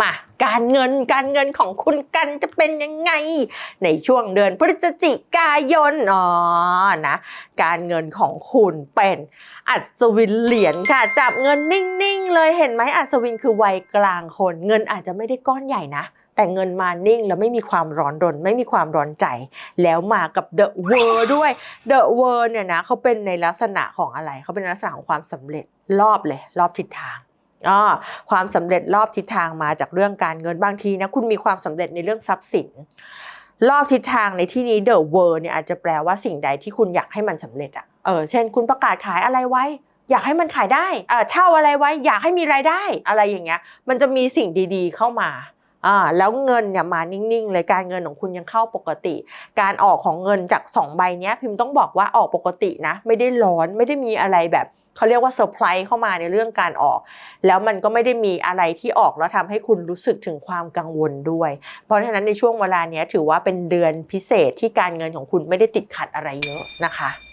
มาการเงินการเงินของคุณกันจะเป็นยังไง ในช่วงเดือนพฤศจิกายนอ๋อนะการเงินของคุณเป็นอัศวินเหรียญค่ะ จับเงินนิ่งๆ เลยเห็นไหมอัศวินคือวัยกลางคน เงินอาจจะไม่ได้ก้อนใหญ่นะแต่เงินมานิ่งแล้วไม่มีความร้อนรน ไม่มีความร้อนใจ แล้วมากับ The World ด้วย The World เนี่ยนะเขาเป็นในลักษณะของอะไรเขาเป็นลักษณะของความสำเร็จรอบเลย รอบทิศทาง อ่าความสำเร็จรอบทิศทางมาจากเรื่องการเงินบางทีนะคุณมีความสำเร็จในเรื่องทรัพย์สิน รอบทิศทางในที่นี้ The World เนี่ยอาจจะแปลว่าสิ่งใดที่คุณอยากให้มันสำเร็จอะเออเช่น คุณประกาศขายอะไรไว้ อยากให้มันขายได้เออเช่าอะไรไว้ อยากให้มีรายได้อะไรอย่างเงี้ย มันจะมีสิ่งดีๆเข้ามาอ่าแล้วเงินเนี่ยมานิ่งๆเลยการเงินของคุณยังเข้าปกติ การออกของเงินจากสองใบเนี้ยพิมพ์ต้องบอกว่าออกปกตินะ ไม่ได้ร้อนไม่ได้มีอะไรแบบ เขาเรียกว่าเซอร์ไพรส์เข้ามาในเรื่องการออก แล้วมันก็ไม่ได้มีอะไรที่ออกแล้วทำให้คุณรู้สึกถึงความกังวลด้วย เพราะฉะนั้นในช่วงเวลาเนี้ยถือว่าเป็นเดือนพิเศษที่การเงินของคุณไม่ได้ติดขัดอะไรเยอะนะคะ